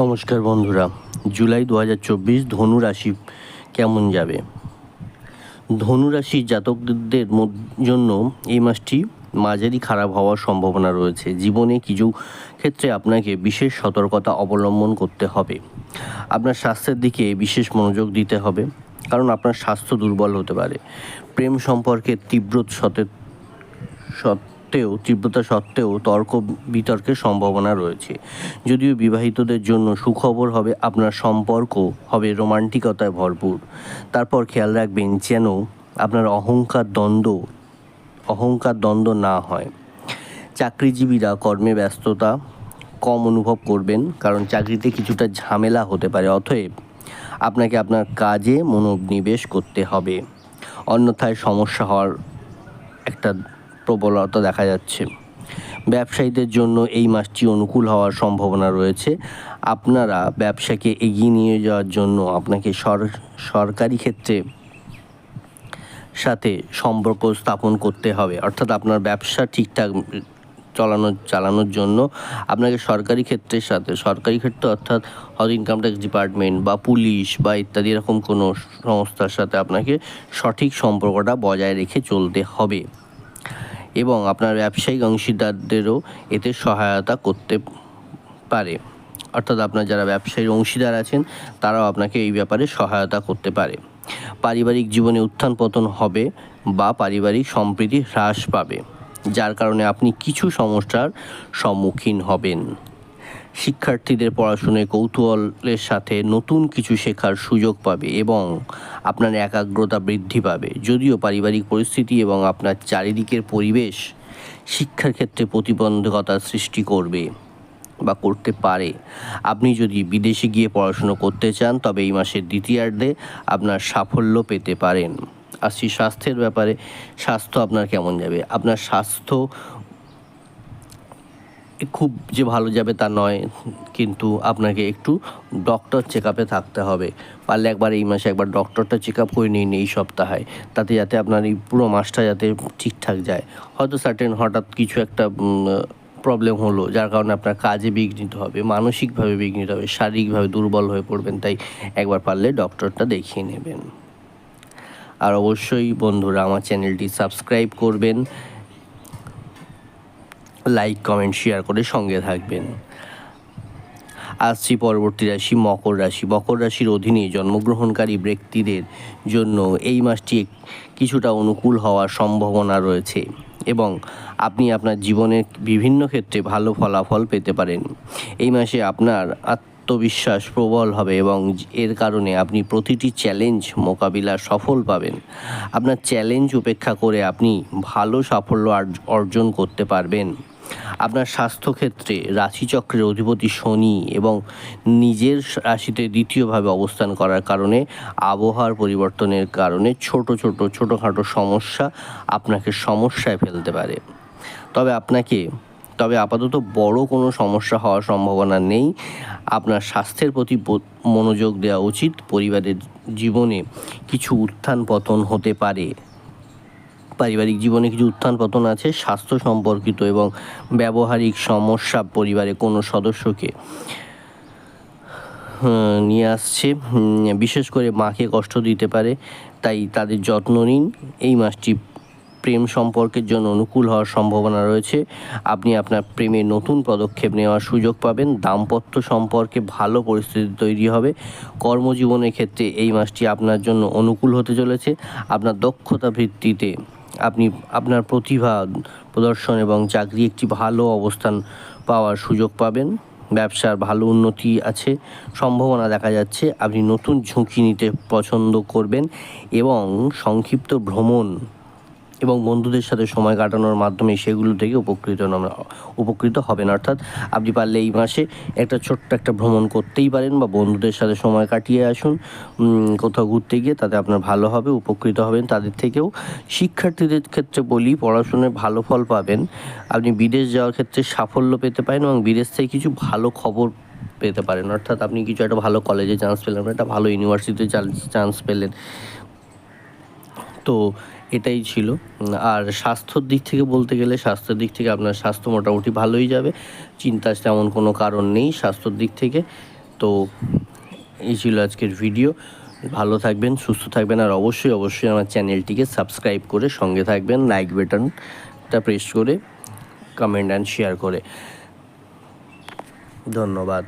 নমস্কার বন্ধুরা। জুলাই দু হাজার চব্বিশ ধনু রাশি কেমন যাবে? ধনু রাশির জাতকদের জন্য এই মাসটি মাঝারি খারাপ হওয়ার সম্ভাবনা রয়েছে। জীবনে কিছু ক্ষেত্রে আপনাকে বিশেষ সতর্কতা অবলম্বন করতে হবে। আপনার স্বাস্থ্যের দিকে বিশেষ মনোযোগ দিতে হবে, কারণ আপনার স্বাস্থ্য দুর্বল হতে পারে। প্রেম সম্পর্কে তীব্র সতে সত্ত্বেও, তীব্রতা সত্ত্বেও তর্ক, বিতর্কের সম্ভাবনা রয়েছে। যদিও বিবাহিতদের জন্য সুখবর হবে আপনার সম্পর্ক, হবে রোমান্টিকতায় ভরপুর। তারপর খেয়াল রাখবেন যেন আপনার অহংকার দ্বন্দ্ব অহংকার দ্বন্দ্ব না হয়। চাকরিজীবীরা কর্মে ব্যস্ততা কম অনুভব করবেন, কারণ চাকরিতে কিছুটা ঝামেলা হতে পারে, অতএব আপনাকে আপনার কাজে মনোনিবেশ করতে হবে। অন্যথায় সমস্যা হওয়ার একটা প্রবলতা দেখা যাচ্ছে। ব্যবসায়ীদের জন্য এই মাসটি অনুকূল হওয়ার সম্ভাবনা রয়েছে। আপনারা ব্যবসাকে এগিয়ে নিয়ে যাওয়ার জন্য আপনাকে সর, সরকারি ক্ষেত্রে সাথে সম্পর্ক স্থাপন করতে হবে। অর্থাৎ আপনার ব্যবসা ঠিকঠাক চালানো, চালানোর জন্য আপনাকে সরকারি ক্ষেত্রের সাথে, সরকারি ক্ষেত্র অর্থাৎ হয়তো ইনকাম ট্যাক্স ডিপার্টমেন্ট বা পুলিশ বা ইত্যাদি এরকম কোনো সংস্থার সাথে আপনাকে সঠিক সম্পর্কটা বজায় রেখে চলতে হবে। এবং আপনার ব্যবসায়িক অংশীদারদেরও এতে সহায়তা করতে পারে। অর্থাৎ আপনার যারা ব্যবসায়ী অংশীদার আছেন, তারাও আপনাকে এই ব্যাপারে সহায়তা করতে পারে। পারিবারিক জীবনে উত্থান পতন হবে বা পারিবারিক সম্প্রীতি হ্রাস পাবে, যার কারণে আপনি কিছু সমস্যার সম্মুখীন হবেন। শিক্ষার্থীদের পড়াশুনায় কৌতূহলের সাথে নতুন কিছু শেখার সুযোগ পাবে এবং আপনার একাগ্রতা বৃদ্ধি পাবে। যদিও পারিবারিক পরিস্থিতি এবং আপনার চারিদিকের পরিবেশ শিক্ষার ক্ষেত্রে প্রতিবন্ধকতা সৃষ্টি করবে বা করতে পারে। আপনি যদি বিদেশে গিয়ে পড়াশুনো করতে চান, তবে এই মাসের দ্বিতীয়ার্ধে আপনার সাফল্য পেতে পারেন। আসছি স্বাস্থ্যের ব্যাপারে। স্বাস্থ্য আপনার কেমন যাবে? আপনার স্বাস্থ্য খুব যে ভালো যাবে তা নয়, কিন্তু আপনাকে একটু ডক্টর চেক আপে থাকতে হবে। পারলে একবার এই মাসে একবার ডক্টরটা চেক আপ করে নিন এই সপ্তাহে, তাতে যাতে আপনার এই পুরো মাসটা যাতে ঠিকঠাক যায়। হয়তো সার্টেন হঠাৎ কিছু একটা প্রবলেম হলো, যার কারণে আপনার কাজে বিঘ্নিত হবে, মানসিকভাবে বিঘ্নিত হবে, শারীরিকভাবে দুর্বল হয়ে পড়বেন, তাই একবার পারলে ডক্টরটা দেখিয়ে নেবেন। আর অবশ্যই বন্ধুরা, আমার চ্যানেলটি সাবস্ক্রাইব করবেন। লাইক কমেন্ট শেয়ার করে সঙ্গে থাকবেন। আসছি পরবর্তী রাশি, মকর রাশি। মকর রাশির অধীনে জন্মগ্রহণকারী ব্যক্তিদের জন্য এই মাসটি কিছুটা অনুকূল হওয়ার সম্ভাবনা রয়েছে এবং আপনি আপনার জীবনের বিভিন্ন ক্ষেত্রে ভালো ফলাফল পেতে পারেন। এই মাসে আপনার আত্মবিশ্বাস প্রবল হবে এবং এর কারণে আপনি প্রতিটি চ্যালেঞ্জ মোকাবিলা সফল পাবেন। আপনার চ্যালেঞ্জ উপেক্ষা করে আপনি ভালো সাফল্য অর্জন করতে পারবেন। আপনার স্বাস্থ্যক্ষেত্রে রাশিচক্রের অধিপতি শনি এবং নিজের রাশিতে দ্বিতীয়ভাবে অবস্থান করার কারণে আবহাওয়ার পরিবর্তনের কারণে ছোট ছোট, ছোটোখাটো সমস্যা আপনাকে সমস্যায় ফেলতে পারে। তবে আপনাকে, তবে আপাতত বড় কোনো সমস্যা হওয়ার সম্ভাবনা নেই। আপনার স্বাস্থ্যের প্রতি মনোযোগ দেওয়া উচিত। পরিবারের জীবনে কিছু উত্থান পতন হতে পারে। পারিবারিক জীবনে কিছু উত্থান পতন আছে, স্বাস্থ্য সম্পর্কিত এবং ব্যবহারিক সমস্যা পরিবারে কোনো সদস্যকে নিয়ে আসছে। বিশেষ করে মাকে কষ্ট দিতে পারে, তাই তাদের যত্ন নিন। এই মাসটি প্রেম সম্পর্কের জন্য অনুকূল হওয়ার সম্ভাবনা রয়েছে। আপনি আপনার প্রেমে নতুন পদক্ষেপ নেওয়ার সুযোগ পাবেন। দাম্পত্য সম্পর্কে ভালো পরিস্থিতি তৈরি হবে। কর্মজীবনের ক্ষেত্রে এই মাসটি আপনার জন্য অনুকূল হতে চলেছে। আপনার দক্ষতা ভিত্তিতে আপনি আপনার প্রতিভা প্রদর্শন এবং চাকরি একটি ভালো অবস্থান পাওয়ার সুযোগ পাবেন। ব্যবসার ভালো উন্নতি আছে। সম্ভাবনা দেখা যাচ্ছে, আপনি নতুন ঝুঁকি নিতে পছন্দ করবেন এবং সংক্ষিপ্ত ভ্রমণ এবং বন্ধুদের সাথে সময় কাটানোর মাধ্যমে সেগুলো থেকে উপকৃত উপকৃত হবেন। অর্থাৎ আপনি পারলে এই মাসে একটা ছোট্ট একটা ভ্রমণ করতেই পারেন বা বন্ধুদের সাথে সময় কাটিয়ে আসুন। কোথাও ঘুরতে গিয়ে তাতে আপনার ভালো হবে, উপকৃত হবেন। তাদের থেকেও শিক্ষার্থীদের ক্ষেত্রে বলি, পড়াশোনায় ভালো ফল পাবেন। আপনি বিদেশ যাওয়ার ক্ষেত্রে সাফল্য পেতে পারেন এবং বিদেশ থেকে কিছু ভালো খবর পেতে পারেন। অর্থাৎ আপনি কিছু একটা ভালো কলেজে চান্স পেলেন, একটা ভালো ইউনিভার্সিটিতে চান্স পেলেন। তো এটাই ছিল। আর স্বাস্থ্যর দিক থেকে বলতে গেলে স্বাস্থ্যের দিক থেকে আপনার স্বাস্থ্য মোটামুটি ভালোই যাবে। চিন্তার তেমন কোনো কারণ নেই স্বাস্থ্যর দিক থেকে। তো এই ছিল আজকের ভিডিও। ভালো থাকবেন, সুস্থ থাকবেন আর অবশ্যই অবশ্যই আমার চ্যানেলটিকে সাবস্ক্রাইব করে সঙ্গে থাকবেন, লাইক বাটনটা প্রেস করে, কমেন্ট অ্যান্ড শেয়ার করে। ধন্যবাদ।